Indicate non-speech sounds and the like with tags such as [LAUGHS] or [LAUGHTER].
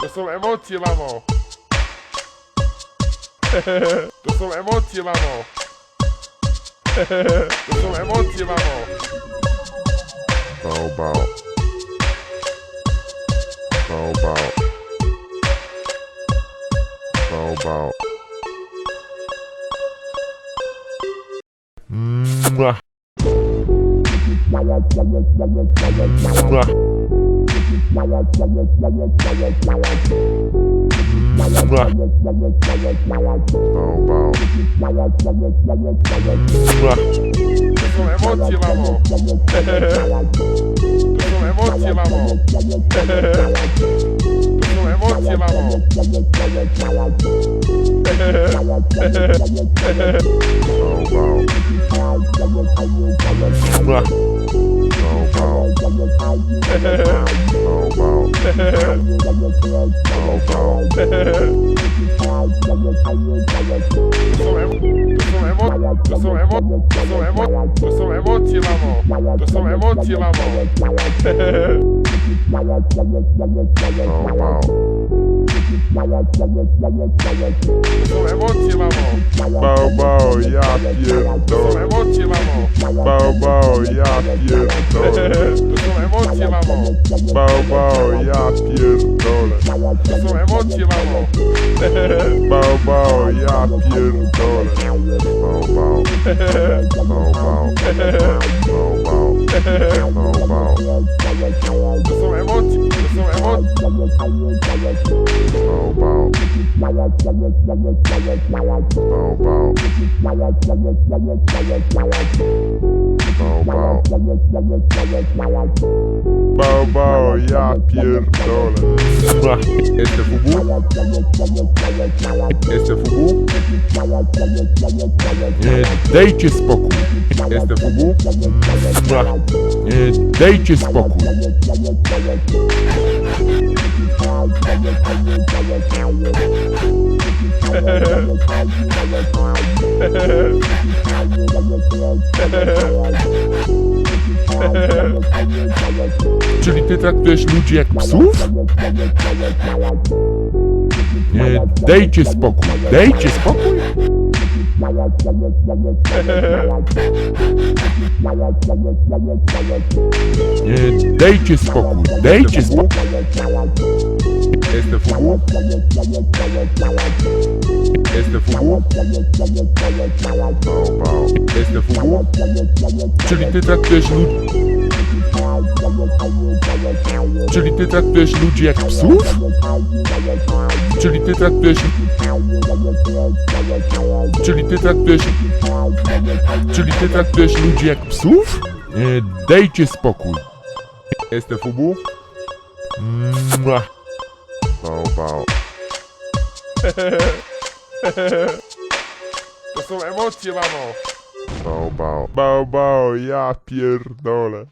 To są emocje, mamo. To są emocje, mamo. To są emocje, mamo. Bał, bał. Bał, bał. Bał, bał. To są emocje, mamo. To są emocje, mamo. Emocje, mamo. Bał, bał. Bał, bał. Bał, bał. To są emocje, mamo. Bał, bał. Ja To są pierdolę. emocje, mamo. Bał, bał, ja pierdolę. To są emocje, mamo. Bał, bał, ja pierdolę. To są emocje, mamo. Bał, bał, ja pierdolę. Bał, bał. Bał, bał. Bał, bał. Bał, bał. To są emocje, to są emocje. Bał, ja pierdolę. Este fubu? Este fubu? Nie, dajcie spokój. Este fubu? Nie, dajcie spokój. [LAUGHS] Czyli ty traktujesz ludzi jak psów? Nie, dajcie spokój. Dajcie spokój. Nie, dajcie spokój. Dajcie spokój. Este fubu? Bał, bał. Este fubu? Czyli ty traktujesz ludzi... Czyli ty traktujesz ludzi jak psów? Czyli ty traktujesz... Czyli ty traktujesz... Czyli ty traktujesz ludzi jak psów? Nie, dajcie spokój. Este fubu? Mua. Bał, bał. To są emocje, mamo. Bał, bał. Bał, bał, ja pierdolę.